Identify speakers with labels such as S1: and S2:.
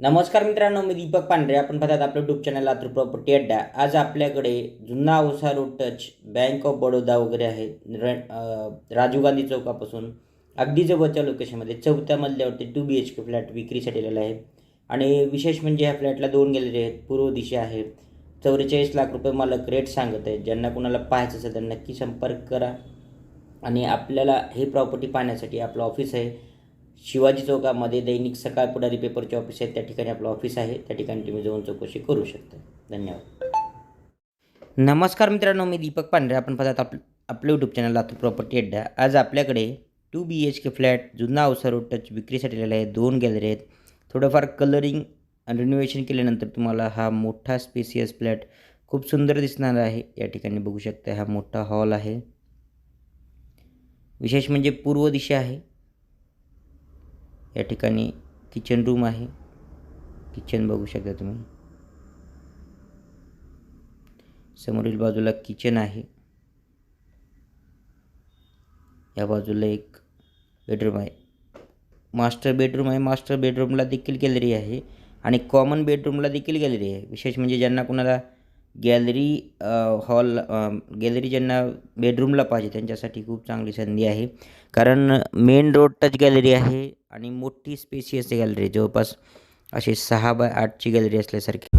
S1: नमस्कार मित्रांनो मी दीपक पांढरे. आपण पाहतात आपलं यूट्यूब चॅनल लातूर प्रॉपर्टी अड्डा. आज आपल्याकडे जुना Ausa road touch bank of Baroda वगैरे आहे. र राजीव गांधी चौकापासून अगदी जवळच्या लोकेशनमध्ये चौथ्या मजल्यावरती two B H K flat विक्रीसाठी आलेला आहे. आणि विशेष म्हणजे ह्या फ्लॅटला दोन गॅलरी आहेत. पूर्व दिशा आहे. चौवेचाळीस लाख रुपये मालक रेट सांगत आहेत ज्यांना कुणाला पाहायचं असेल तर नक्की संपर्क करा. आणि आपल्याला हे प्रॉपर्टी पाहण्यासाठी आपलं ऑफिस आहे. शिवाजी चौकामध्ये दैनिक सकाळ पुढारी पेपरचे ऑफिस आहे त्या ठिकाणी आपलं ऑफिस आहे. त्या ठिकाणी तुम्ही जाऊन चौकशी करू शकता. धन्यवाद. नमस्कार मित्रांनो मी दीपक पांढरे. आपण पाहतात आप आपलं यूट्यूब चॅनल लातूर प्रॉपर्टी अड्डा. आज आपल्याकडे two B H K flat जुना अवसर रोड टच विक्रीसाठी आलेला आहे. दोन गॅलरी आहेत. थोडंफार कलरिंग रिनोव्हेशन केल्यानंतर तुम्हाला हा मोठा स्पेसियस फ्लॅट खूप सुंदर दिसणार आहे. या ठिकाणी बघू शकता हा मोठा हॉल आहे. विशेष म्हणजे पूर्व दिशा आहे. या ठिकाणी किचन रूम आहे. किचन बघू शकता तुम्ही. समोरील बाजूला किचन आहे. या बाजूला एक बेडरूम आहे. मास्टर बेडरूम आहे. मास्टर बेडरूमला देखील गॅलरी आहे आणि कॉमन बेडरूमला देखील गॅलरी आहे. विशेष म्हणजे ज्यांना कुणाला गॅलरी हॉल गॅलरी ज्यांना बेडरूमला पाहिजे त्यांच्यासाठी खूप चांगली संधी आहे. कारण मेन रोड टच गॅलरी आहे आणि मोठी स्पेसियस गॅलरी जवळपास अशी सहा बाय आठची गॅलरी असल्यासारखी